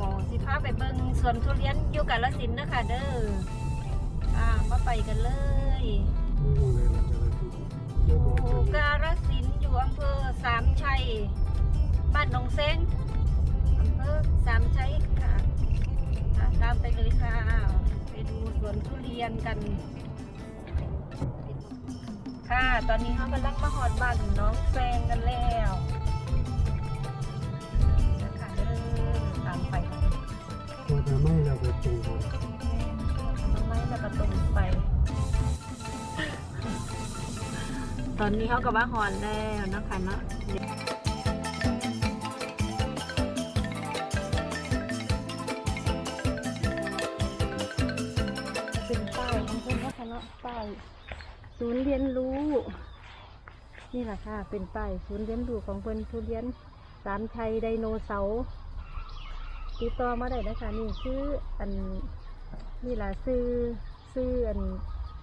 วสิพาไปเบิ่งสวนทุเรียนอยู่กาฬสินธุ์เด้อค่ะเด้ออ่ามาไปกันเลยอยู่กาฬสินธุ์อยู่อำเภอสามชัย บ้านหนองเซ้งอำเภอสามชัยค่ะอะตามไปเลยค่ะไปดูสวนทุเรียนกัน ค่ะ ตอนนี้เขากำลังมาหอดบ้านน้องแซงกันแล้ว ตัวจะไม่เราไปจูงทำไมแล้วก็ตรงไป ตอนนี้เขากับว่าหอนแล้วนะคะเนาะเป็นป้ายของเพื่อนนะคะเนาะป้ายศูนย์เรียนรู้ นี่แหละค่ะ เป็นป้ายศูนย์เรียนรู้ของเพื่อนทุเรียนสามชัยไดโนเสาร์ ติดต่อมาได้นะคะนี่คืออันนี่ล่ะซื้อซื้ออัน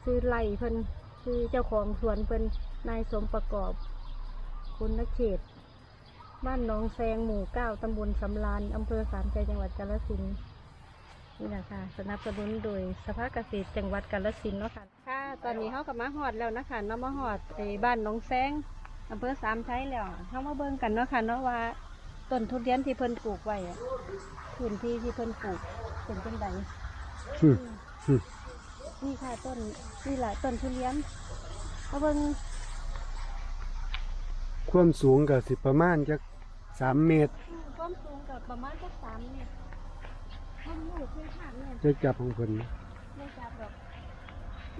ซื้อไล่เพิ่นซื้อเจ้าของสวนเพิ่นนายสมประกอบ คุณนเขต บ้านหนองแซงหมู่เก้าตำบลสำรานอำเภอสามชัยจังหวัดกาฬสินธุ์นี่แหละค่ะสนับสนุนโดยสภาเกษตรจังหวัดกาฬสินธุ์เนาะค่ะค่ะตอนนี้เขากับมาหอดแล้วนะคะเนาะมาหอดไอ้บ้านหนองแซงอำเภอสามชัยแล้วเขามาเบิ่งกันเนาะค่ะเนาะว่า ต้นทุเรียนที่เพิ่นปลูกไว้อะพื้นที่ที่เพิ่นปลูกเป็นจังไดอืมอืมนี่ค่ะต้นนี่แหละต้นทุเรียนเอาเบิ่งความสูงกับสิประมาณจักสามเมตรความสูงกับประมาณสักสามเมตรต้นลูกนี่ค่ะเนี่ยจะจับของเพิ่นไม่จับหรอก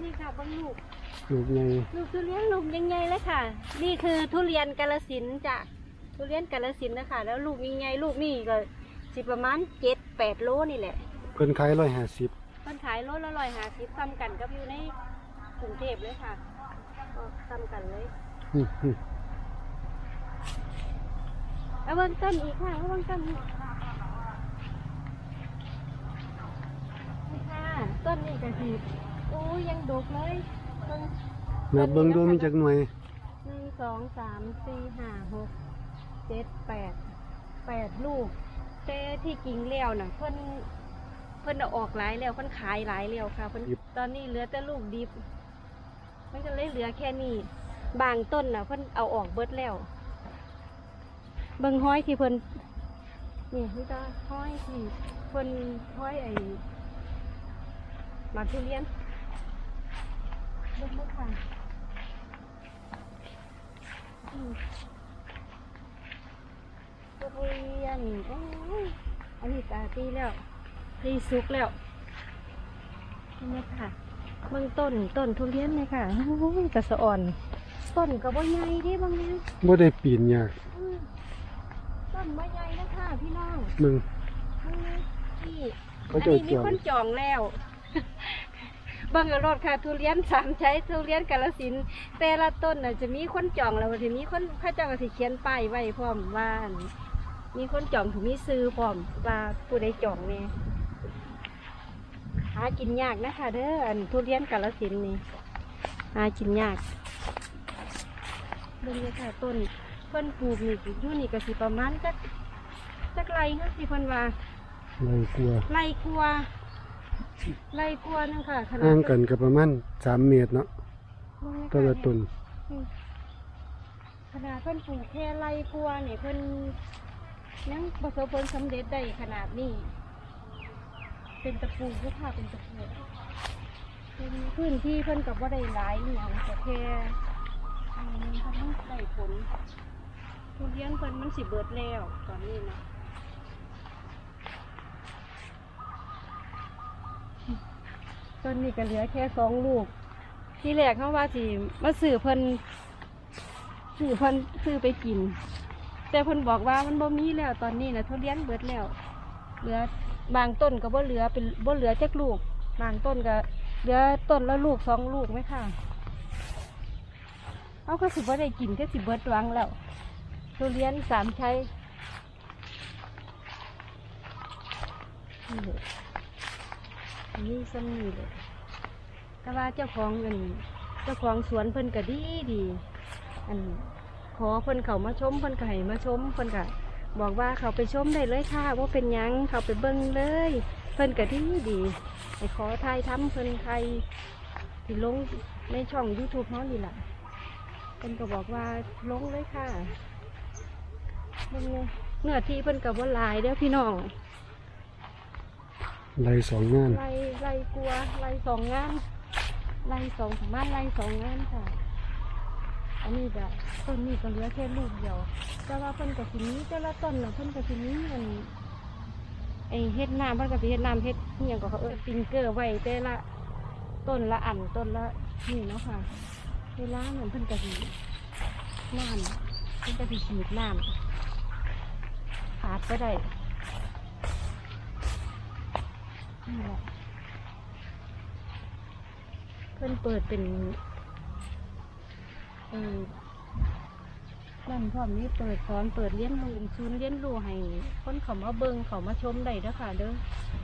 นี่ค่ะบางลูก ลูกใหญ่ ลูกทุเรียนลูกยังไงเลยค่ะ นี่คือทุเรียนกาลสินธุ์จ้ะ ทุเรียนกาลสินธุ์นะคะแล้วลูกยังไงลูกนี่ก็สิประมาณเจ็ดแปดโลนี่แหละเพิ่นขายร้อยห้าสิบต้นขายโลละร้อยห้าสิบซ้ำกันกับอยู่ในกรุงเทพเลยค่ะก็ซ้ำกันเลยอืมอืมเอาเบิ่งต้นอีกค่ะเอาเบิ่งต้นอีกนี่ค่ะต้นนี้ก็คือโอ้ยยังดกเลยเบิ่งนับเบิ่งดูมีจักหน่วยหนึ่งสองสามสี่ห้าหก เจ็ดแปดแปดลูก แต่ที่กิ่งแล้วน่ะ เพิ่นเพิ่นเอาออกหลายแล้วเพิ่นขายหลายแล้วค่ะเพิ่นตอนนี้เหลือแต่ลูกดิบมันก็เลยเหลือแค่นี้บางต้นน่ะ เพิ่นเอาออกเบิดแล้วเบิ่งห้อยที่เพิ่นนี่นี่ตาห้อยที่เพิ่นห้อยไอ้หมากทุเรียนเบิ่งบ่ค่ะอืม ทุเรียนโอ้ยอันนี้ตาตีแล้วตีสุกแล้วนี่ค่ะเบิ่งต้นต้นทุเรียนเลยค่ะโอ้ยกระสะอ่อนต้นก็บ่ใหญ่เด้บางแม่บ่ได้ปีนยากอืมต้นไม้ใหญ่นะคะพี่น้องมึงนี่นี่เขาอันจะนี้มีจองคนจองแล้วเบังเอารถค่ะทุเรียนสามใช้ทุเรียนกาลสินธุ์แต่ละต้นน่ะจะมีคนจองแล้วทีนี้คนเข้าเจ้าก็สิเขียนป้ายไว้พร้อมว่าอั่น มีคนจองถึงมีซื้อพร้อมว่าผู้ใดจองเนี่ยหากินยากนะคะเด้ออันทุเรียนกาลสินธุ์นี่หากินยากเบิ่งเลยค่ะต้นเพิ่นปลูกนี่อยู่นี่ก็สิประมาณจักจักไรเนาะสิเพิ่นว่าเลยกลัวไล่กลัวไล่กลัวนึงค่ะขนาดห่างกันก็ประมาณสามเมตรเนาะแตัวละต้นขนาดเพิ่นปลูกแค่ไล่กลัวเนี่ยเพิ่น ยังประสบผลสำเร็จได้ขนาดนี้ เป็นตะปูลูกค้าเป็นตะปูเป็นพื้นที่เพิ่นกับว่าได้หลายอย่างแต่แค่อันนี้เพิ่นได้ผลทุเรียนเพิ่นมันสิเบิดแล้วตอนนี้นะต้นนี้ก็เหลือแค่สองลูก ที่แรกเขาว่าสิมาซื้อเพิ่นซื้อเพิ่นซื้อไปกิน แต่เพิ่นบอกว่ามันบ่มีแล้วตอนนี้นะทุเรียนเบิดแล้วเหลือบางต้นก็บ่เหลือเป็นบ่เหลือจักลูก บางต้นก็เหลือต้นละลูกสองลูกไหมค่ะเอาก็สิบ่ได้กินก็สิเบิดวังแล้วทุเรียนสามใช้นี่เลยนี่ซ้ำนี่เลยแต่ว่าเจ้าของเงินเจ้าของสวนเพิ่นก็ดีดี อัน ขอเพิ่นเขามาชมเพิ่นก็ให้มาชมเพิ่นก็บอกว่าเขาไปชมได้เลยค่ะว่าเป็นหยังเขาไปเบิ้งเลย เพิ่นก็ที่ดีไปขอทายทำเพิ่นใครที่ลงในช่อง YouTube เขานี่แหละเพิ่นก็บอกว่าลงเลยค่ะเบิ่งเลยเนื้อที่เพิ่นกับว่าลายเด้อพี่น้องไรสองงานไล่ไล่กลัวไล่สองงานไล่สองประมาณไล่สองงานค่ะ อันนี้ก็ต้นนี้ก็เหลือแค่ลูกเดียว แต่ว่าเพิ่นกับสินี้แต่ละต้นน่ะเพิ่นกับสินี้มันไอเฮ็ดน้ำเพิ่นกับสิเฮ็ดน้ำเฮ็ดนี่ยังก็เขาเออฟิงเกอร์ไว้แต่ละต้นละอันต้นละนี่เนาะค่ะเวลาเหมือนเพิ่นกับสิน้ำเพิ่นกับสิฉีดน้ำขาดก็ได้นี่แหละเพิ่นเปิดเป็น เออนั่นพร้อมนี้เปิดสอนเปิดเลี้ยนรู้ศูนเลี้ยนรูให้คนเขามาเบิงเขามาชมได้เด้อค่ะ เด้อ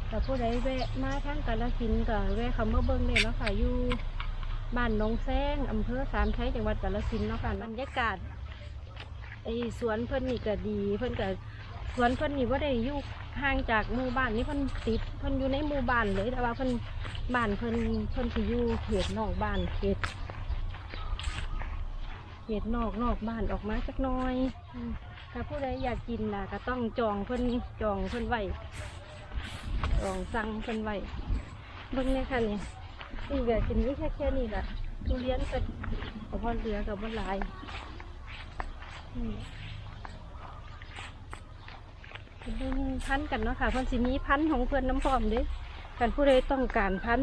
แต่ผู้ใดแวะมาทางกาลสินธุ์ก็แวะเขามาเบิงได้เนาะค่ะอยู่บ้านหนองแซงอำเภอสามชัยจังหวัดกาลสินเนาะค่ะบรรยากาศไอสวนเพิ่นนี่ก็ดี เพิ่นก็สวนเพิ่นนี่ว่าได้อยู่ห่างจากหมู่บ้านนี่เพิ่นติดเพิ่นอยู่ในหมู่บ้านเลยแต่ว่าเพิ่นบ้านเพิ่นเพิ่นสิอยู่เขตนอกบ้านเขต เห็ดนอกนอกบ้านออกมาสักหน้อยถ้าผู้ใดอยากกินนะก็ต้องจองเพิ่นจองเพิ่นไว้จองสั่งเพิ่นไว้เบิ่งเนี่ยค่ะเนี่ยนี่ก็กินนี้แค่แค่นี้แหละทุเรียนก็เอาพอเหลือกับบ่หลายเบิ่งพันกันเนาะค่ะเพิ่นสิมีพันของเพิ่อนน้ำพร้อมด้กันผู้ใดต้องการพัน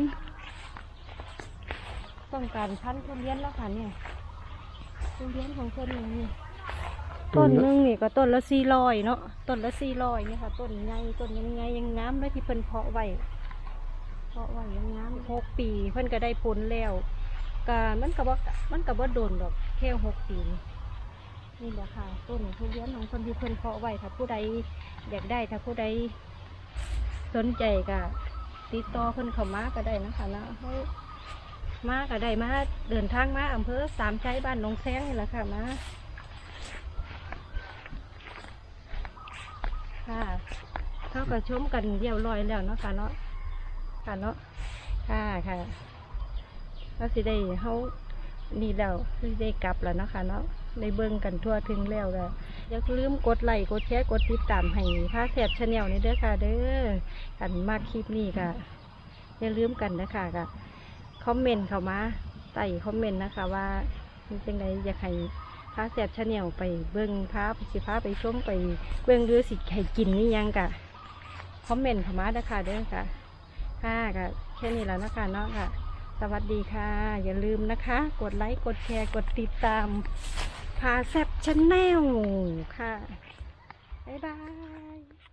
ต้องการพันทุเรียนแล้วค่ะเนี่ย ทุเรียนของเพิ่นนี่ต้นหนึงนี่ก็ต้นละสี่ร้อยเนาะต้นละสี่ร้อยนี่ค่ะ ต้นใหญ่ต้นยังไงยังงามเลยที่เพิ่นเพาะไว้เพาะไว้ยังงามหกปีเพิ่นก็ได้ผลแล้วก็มันก็บ่มันก็บ่โดนดอกแค่หกปีนี่นี่แหละค่ะต้นทุเรียนของคนที่เพิ่นเพาะไว้ถ้าผู้ใดอยากได้ถ้าผู้ใดสนใจก็ติดต่อเพิ่นเข้ามาก็ได้นะคะนะเขา มาก็ได้มาเดินทางมาอำเภอสามชัยบ้านหนองแซงนี่แหละค่ะมาค่ะเข้าก็ชมกันเรียบร้อยแล้วเนาะค่ะเนาะค่ะเนาะค่ะค่ะเขาสิได้เขานี่แล้วสิได้กลับแล้วเนาะค่ะเนาะได้เบิ่งกันทั่วถึงแล้วแล้วอย่าลืมกดไลค์กดแชร์กดติดตามให้พาแสบชาแนลนี่เด้อค่ะ เด้อกันมากคลิปนี้ก็อย่าลืมกันนะคะก็ คอมเมนต์เข้ามาใต้คอมเมนต์นะคะว่ามีจังไดอยากให้พาแสบชาแนลไปเบิ้งพาปสิพาไปชมไปเบิ้งหรือสิให้กินนี่ยังกะคอมเมนต์เข้ามาเด้อค่ะเด้อค่ะค่ะก็แค่นี้แล้วนะคะเนาะค่ะ สวัสดีค่ะ อย่าลืมนะคะ กดไลค์กดแชร์กดติดตามพาแซบชาแนลค่ะบ๊ายบาย